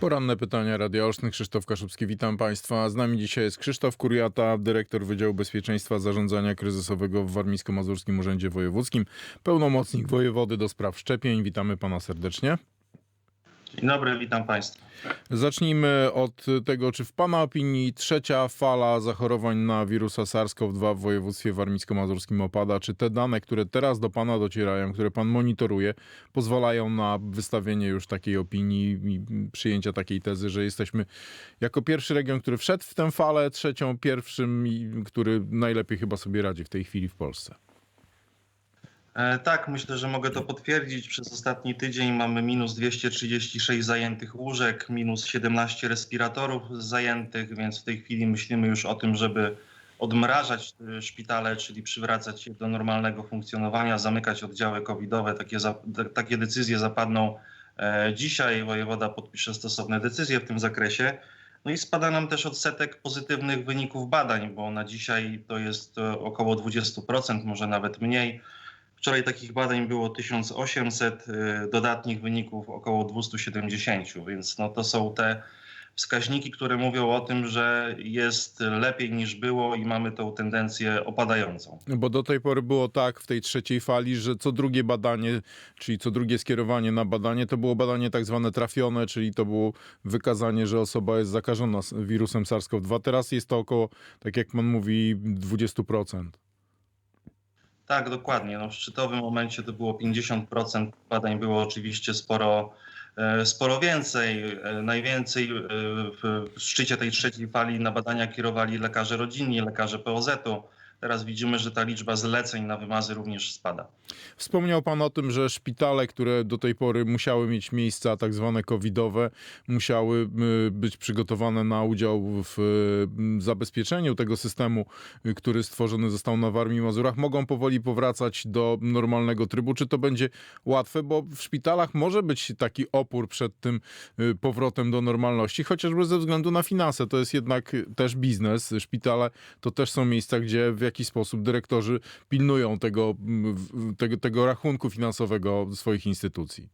Poranne pytania Radia Oczny. Krzysztof Kaszubski, witam Państwa. Z nami dzisiaj jest Krzysztof Kuriata, dyrektor Wydziału Bezpieczeństwa Zarządzania Kryzysowego w Warmińsko-Mazurskim Urzędzie Wojewódzkim, pełnomocnik wojewody do spraw szczepień. Witamy Pana serdecznie. Dzień dobry, witam Państwa. Zacznijmy od tego, czy w Pana opinii trzecia fala zachorowań na wirusa SARS-CoV-2 w województwie warmińsko-mazurskim opada? Czy te dane, które teraz do Pana docierają, które Pan monitoruje, pozwalają na wystawienie już takiej opinii i przyjęcia takiej tezy, że jesteśmy jako pierwszy region, który wszedł w tę falę, trzecią pierwszym, który najlepiej chyba sobie radzi w tej chwili w Polsce? E, tak, myślę, że mogę to potwierdzić. Przez ostatni tydzień mamy minus 236 zajętych łóżek, minus 17 respiratorów zajętych, więc w tej chwili myślimy już o tym, żeby odmrażać e, szpitale, czyli przywracać je do normalnego funkcjonowania, zamykać oddziały covidowe. Takie, takie decyzje zapadną e, dzisiaj. Wojewoda podpisze stosowne decyzje w tym zakresie. No i spada nam też odsetek pozytywnych wyników badań, bo na dzisiaj to jest około 20%, może nawet mniej. Wczoraj takich badań było 1800, y, dodatnich wyników około 270, więc no to są te wskaźniki, które mówią o tym, że jest lepiej niż było i mamy tą tendencję opadającą. Bo do tej pory było tak w tej trzeciej fali, że co drugie badanie, czyli co drugie skierowanie na badanie, to było badanie tak zwane trafione, czyli to było wykazanie, że osoba jest zakażona wirusem SARS-CoV-2. Teraz jest to około, tak jak pan mówi, 20%. Tak, dokładnie. No w szczytowym momencie to było 50%. Badań było oczywiście sporo, e, sporo więcej. E, najwięcej e, w szczycie tej trzeciej fali na badania kierowali lekarze rodzinni, lekarze POZ-u. Teraz widzimy, że ta liczba zleceń na wymazy również spada. Wspomniał Pan o tym, że szpitale, które do tej pory musiały mieć miejsca tak zwane covidowe, musiały być przygotowane na udział w zabezpieczeniu tego systemu, y, który stworzony został na Warmii i Mazurach, mogą powoli powracać do normalnego trybu. Czy to będzie łatwe? Bo w szpitalach może być taki opór przed tym y, powrotem do normalności, chociażby ze względu na finanse. To jest jednak też biznes. Szpitale to też są miejsca, gdzie w jaki sposób dyrektorzy pilnują tego, tego, tego rachunku finansowego swoich instytucji?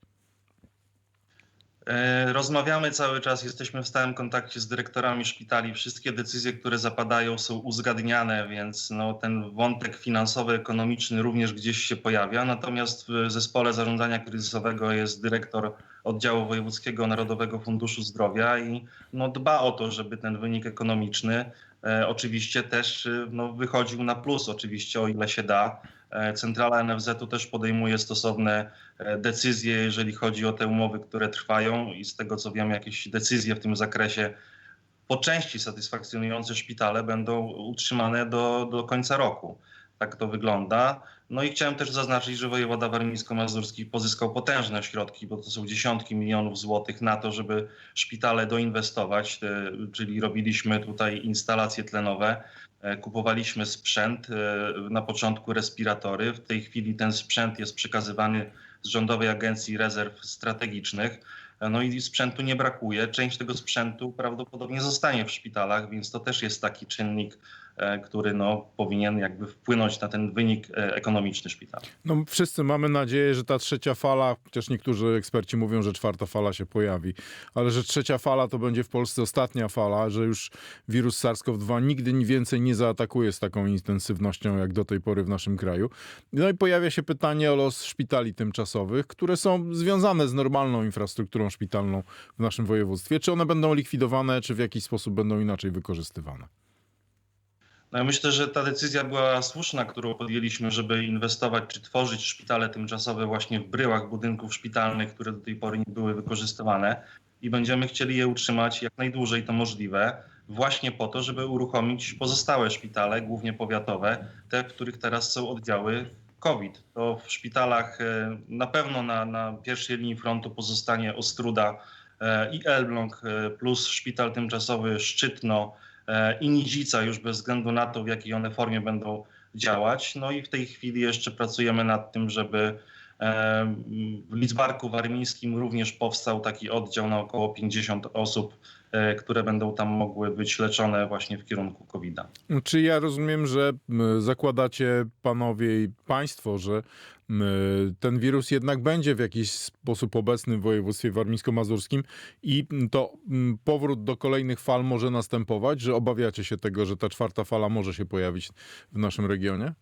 E, rozmawiamy cały czas, jesteśmy w stałym kontakcie z dyrektorami szpitali. Wszystkie decyzje, które zapadają, są uzgadniane, więc no, ten wątek finansowy, ekonomiczny również gdzieś się pojawia. Natomiast w zespole zarządzania kryzysowego jest dyrektor oddziału wojewódzkiego Narodowego Funduszu Zdrowia i no, dba o to, żeby ten wynik ekonomiczny oczywiście też e, no, wychodził na plus, oczywiście o ile się da. E, centrala NFZ-u też podejmuje stosowne decyzje, jeżeli chodzi o te umowy, które trwają i z tego co wiem, jakieś decyzje w tym zakresie po części satysfakcjonujące szpitale będą utrzymane do, do końca roku tak to wygląda. No i chciałem też zaznaczyć, że wojewoda warmińsko-mazurski pozyskał potężne środki, bo to są dziesiątki milionów złotych na to, żeby szpitale doinwestować, czyli robiliśmy tutaj instalacje tlenowe, e, kupowaliśmy sprzęt, e, na początku respiratory. W tej chwili ten sprzęt jest przekazywany z Rządowej Agencji Rezerw Strategicznych. E, no i sprzętu nie brakuje. Część tego sprzętu prawdopodobnie zostanie w szpitalach, więc to też jest taki czynnik E, który no, powinien jakby wpłynąć na ten wynik e, ekonomiczny szpitala. No, wszyscy mamy nadzieję, że ta trzecia fala, chociaż niektórzy eksperci mówią, że czwarta fala się pojawi, ale że trzecia fala to będzie w Polsce ostatnia fala, że już wirus SARS-CoV-2 nigdy więcej nie zaatakuje z taką intensywnością jak do tej pory w naszym kraju. No i pojawia się pytanie o los szpitali tymczasowych, które są związane z normalną infrastrukturą szpitalną w naszym województwie. Czy one będą likwidowane, czy w jakiś sposób będą inaczej wykorzystywane? No ja myślę, że ta decyzja była słuszna, którą podjęliśmy, żeby inwestować czy tworzyć szpitale tymczasowe właśnie w bryłach budynków szpitalnych, które do tej pory nie były wykorzystywane i będziemy chcieli je utrzymać jak najdłużej to możliwe, właśnie po to, żeby uruchomić pozostałe szpitale, głównie powiatowe, te, w których teraz są oddziały COVID. To w szpitalach e, na pewno na, na pierwszej linii frontu pozostanie Ostruda e, i Elbląg e, plus szpital tymczasowy Szczytno, i Nidzica już bez względu na to, w jakiej one formie będą działać. No i w tej chwili jeszcze pracujemy nad tym, żeby E, W Lidzbarku Warmińskim również powstał taki oddział na około 50 osób, e, które będą tam mogły być leczone właśnie w kierunku COVID-a. Czy ja rozumiem, że zakładacie panowie i państwo, że ten wirus jednak będzie w jakiś sposób obecny w województwie warmińsko-mazurskim i to powrót do kolejnych fal może następować, że obawiacie się tego, że ta czwarta fala może się pojawić w naszym regionie?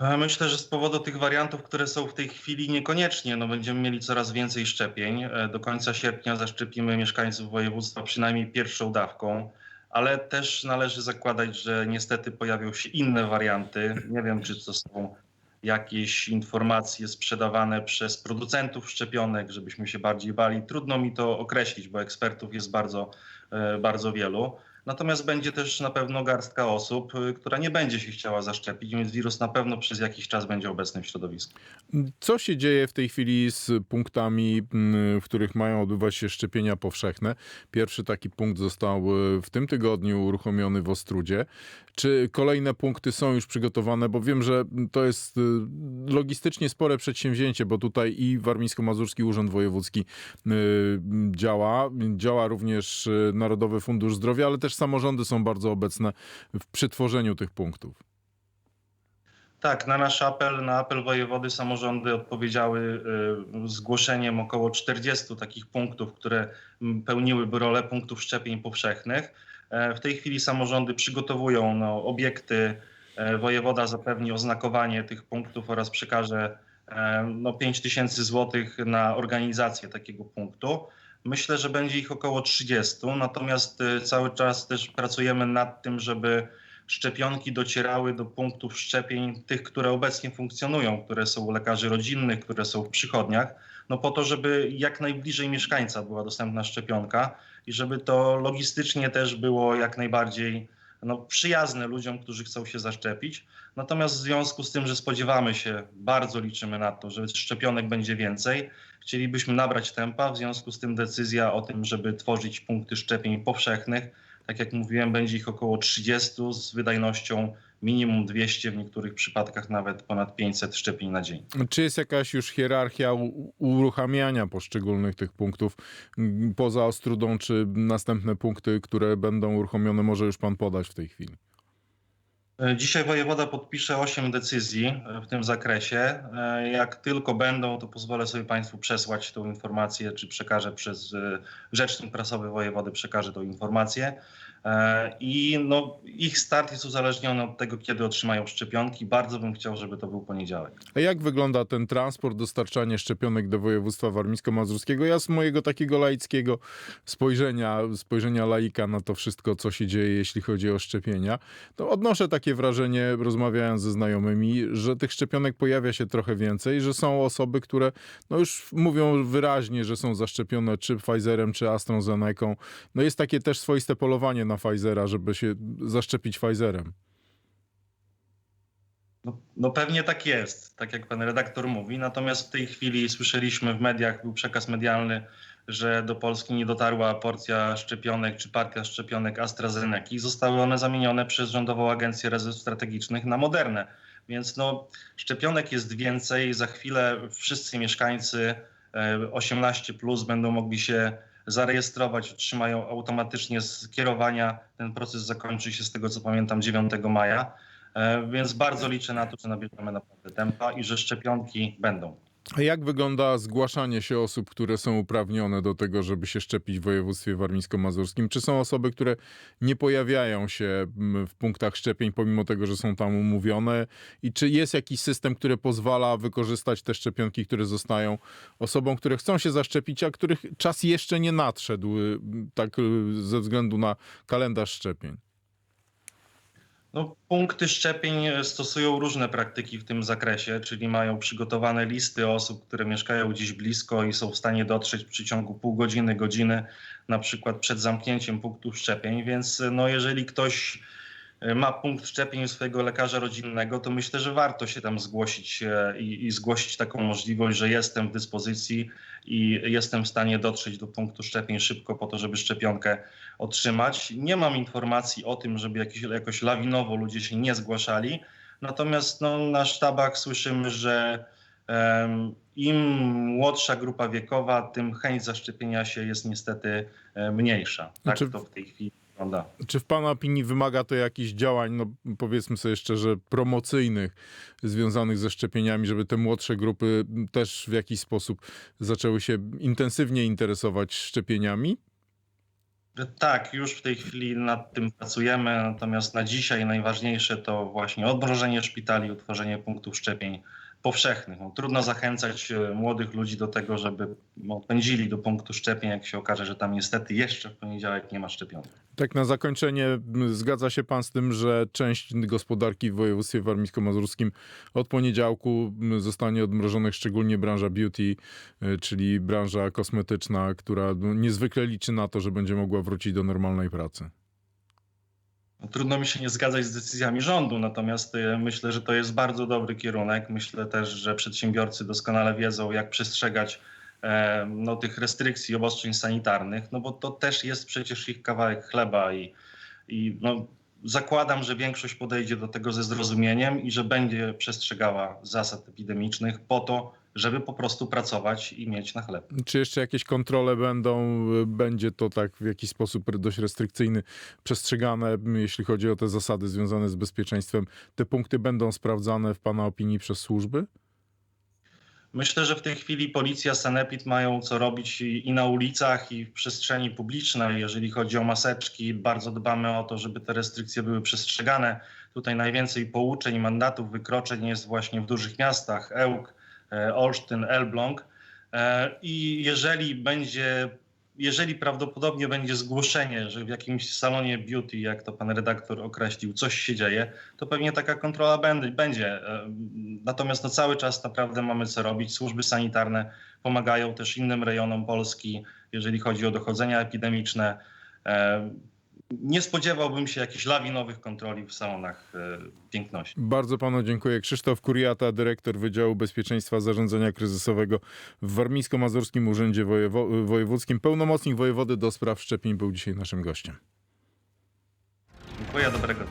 Myślę, że z powodu tych wariantów, które są w tej chwili, niekoniecznie. No, będziemy mieli coraz więcej szczepień. E, Do końca sierpnia zaszczepimy mieszkańców województwa przynajmniej pierwszą dawką, ale też należy zakładać, że niestety pojawią się inne warianty. Nie wiem, czy to są jakieś informacje sprzedawane przez producentów szczepionek, żebyśmy się bardziej bali. Trudno mi to określić, bo ekspertów jest bardzo, e, bardzo wielu. Natomiast będzie też na pewno garstka osób, y, która nie będzie się chciała zaszczepić, więc wirus na pewno przez jakiś czas będzie obecny w środowisku. Co się dzieje w tej chwili z punktami, m, w których mają odbywać się szczepienia powszechne? Pierwszy taki punkt został e, w tym tygodniu uruchomiony w Ostrudzie. Czy kolejne punkty są już przygotowane? Bo wiem, że to jest e, logistycznie spore przedsięwzięcie, bo tutaj i Warmińsko-Mazurski Urząd Wojewódzki działa. Działa również Narodowy Fundusz Zdrowia, ale też samorządy są bardzo obecne w przytworzeniu tych punktów. Tak, na nasz apel, na apel wojewody samorządy odpowiedziały y, zgłoszeniem około 40 takich punktów, które pełniłyby rolę punktów szczepień powszechnych. E, W tej chwili samorządy przygotowują no, obiekty. E, Wojewoda zapewni oznakowanie tych punktów oraz przekaże e, no, 5 tysięcy złotych na organizację takiego punktu. Myślę, że będzie ich około 30, natomiast y, cały czas też pracujemy nad tym, żeby szczepionki docierały do punktów szczepień tych, które obecnie funkcjonują, które są u lekarzy rodzinnych, które są w przychodniach, no po to, żeby jak najbliżej mieszkańca była dostępna szczepionka i żeby to logistycznie też było jak najbardziej no, ludziom, którzy chcą się zaszczepić. Natomiast w związku z tym, że spodziewamy się, bardzo liczymy na to, że szczepionek będzie więcej, chcielibyśmy nabrać tempa, w związku z tym decyzja o tym, żeby tworzyć punkty szczepień powszechnych, tak jak mówiłem, będzie ich około 30 z wydajnością minimum 200, w niektórych przypadkach nawet ponad 500 szczepień na dzień. Czy jest jakaś już hierarchia uruchamiania poszczególnych tych punktów poza Ostrudą, czy następne punkty, które będą uruchomione, może już pan podać w tej chwili? Dzisiaj wojewoda podpisze 8 decyzji w tym zakresie. Jak tylko będą, to pozwolę sobie Państwu przesłać tą informację, czy przekażę przez e, rzecznik prasowy wojewody, przekażę tą informację. E, I no, ich start jest uzależniony od tego, kiedy otrzymają szczepionki. Bardzo bym chciał, żeby to był poniedziałek. A jak wygląda ten transport, dostarczanie szczepionek do województwa warmińsko-mazurskiego? Ja z mojego takiego laickiego spojrzenia, spojrzenia laika na to wszystko, co się dzieje, jeśli chodzi o szczepienia, to odnoszę takie wrażenie, rozmawiając ze znajomymi, że tych szczepionek pojawia się trochę więcej, że są osoby, które no już mówią wyraźnie, że są zaszczepione czy Pfizerem, czy AstraZeneką. No jest takie też swoiste polowanie na Pfizera, żeby się zaszczepić Pfizerem. No, no pewnie tak jest, tak jak pan redaktor mówi. Natomiast w tej chwili słyszeliśmy w mediach, był przekaz medialny, że do Polski nie dotarła porcja szczepionek czy partia szczepionek AstraZeneca. Zostały one zamienione przez Rządową Agencję Rezerw Strategicznych na moderne. Więc no, szczepionek jest więcej. Za chwilę wszyscy mieszkańcy e, 18 plus będą mogli się zarejestrować, otrzymają automatycznie skierowania. Ten proces zakończy się z tego co pamiętam 9 maja. E, Więc bardzo liczę na to, że nabierzemy naprawdę tempa i że szczepionki będą. A jak wygląda zgłaszanie się osób, które są uprawnione do tego, żeby się szczepić w województwie warmińsko-mazurskim? Czy są osoby, które nie pojawiają się mm, w punktach szczepień, pomimo tego, że są tam umówione? I czy jest jakiś system, który pozwala wykorzystać te szczepionki, które zostają osobom, które chcą się zaszczepić, a których czas jeszcze nie nadszedł, y, tak y, ze względu na kalendarz szczepień? No, punkty szczepień e, stosują różne praktyki w tym zakresie, czyli mają przygotowane listy osób, które mieszkają gdzieś blisko i są w stanie dotrzeć w przeciągu pół godziny, godziny, na przykład przed zamknięciem punktów szczepień. Więc e, no, jeżeli ktoś ma punkt szczepień u swojego lekarza rodzinnego, to myślę, że warto się tam zgłosić e, i, i zgłosić taką możliwość, że jestem w dyspozycji i jestem w stanie dotrzeć do punktu szczepień szybko po to, żeby szczepionkę otrzymać. Nie mam informacji o tym, żeby jakiś, jakoś lawinowo ludzie się nie zgłaszali. Natomiast no, na sztabach słyszymy, że Em, Im młodsza grupa wiekowa, tym chęć zaszczepienia się jest niestety e, mniejsza. Tak Znaczy- to w tej chwili wygląda. Czy w Pana opinii wymaga to jakichś działań, no powiedzmy sobie szczerze, promocyjnych związanych ze szczepieniami, żeby te młodsze grupy też w jakiś sposób zaczęły się intensywnie interesować szczepieniami? Tak, już w tej chwili nad tym pracujemy, natomiast na dzisiaj najważniejsze to właśnie odmrożenie szpitali, utworzenie punktów szczepień powszechnych. No, trudno zachęcać e, młodych ludzi do tego, żeby no, pędzili do punktu szczepień, jak się okaże, że tam niestety jeszcze w poniedziałek nie ma szczepionek. Tak na zakończenie, zgadza się pan z tym, że część gospodarki w województwie warmińsko-mazurskim od poniedziałku zostanie odmrożona, szczególnie branża beauty, y, czyli branża kosmetyczna, która niezwykle liczy na to, że będzie mogła wrócić do normalnej pracy. No, Trudno mi się nie zgadzać z decyzjami rządu, natomiast e, myślę, że to jest bardzo dobry kierunek. Myślę też, że przedsiębiorcy doskonale wiedzą, jak przestrzegać e, no, tych restrykcji, obostrzeń sanitarnych, no bo to też jest przecież ich kawałek chleba i, i no, zakładam, że większość podejdzie do tego ze zrozumieniem i że będzie przestrzegała zasad epidemicznych po to, żeby po prostu pracować i mieć na chleb. Czy jeszcze jakieś kontrole będą, będzie to tak w jakiś sposób dość restrykcyjny przestrzegane, jeśli chodzi o te zasady związane z bezpieczeństwem? Te punkty będą sprawdzane w pana opinii przez służby? Myślę, że w tej chwili policja, sanepid mają co robić i, i na ulicach, i w przestrzeni publicznej. Jeżeli chodzi o maseczki, bardzo dbamy o to, żeby te restrykcje były przestrzegane. Tutaj najwięcej pouczeń, mandatów, wykroczeń jest właśnie w dużych miastach, Ełk, Olsztyn, Elbląg. E, I jeżeli będzie, jeżeli prawdopodobnie będzie zgłoszenie, że w jakimś salonie beauty, jak to pan redaktor określił, coś się dzieje, to pewnie taka kontrola będzie. będzie. E, Natomiast no, cały czas naprawdę mamy co robić. Służby sanitarne pomagają też innym rejonom Polski, jeżeli chodzi o dochodzenia epidemiczne. Nie spodziewałbym się jakichś lawinowych kontroli w salonach e, piękności. Bardzo panu dziękuję. Krzysztof Kuriata, dyrektor Wydziału Bezpieczeństwa Zarządzania Kryzysowego w Warmińsko-Mazurskim Urzędzie Wojewo- Wojewódzkim. Pełnomocnik wojewody do spraw szczepień był dzisiaj naszym gościem. Dziękuję, dobrego.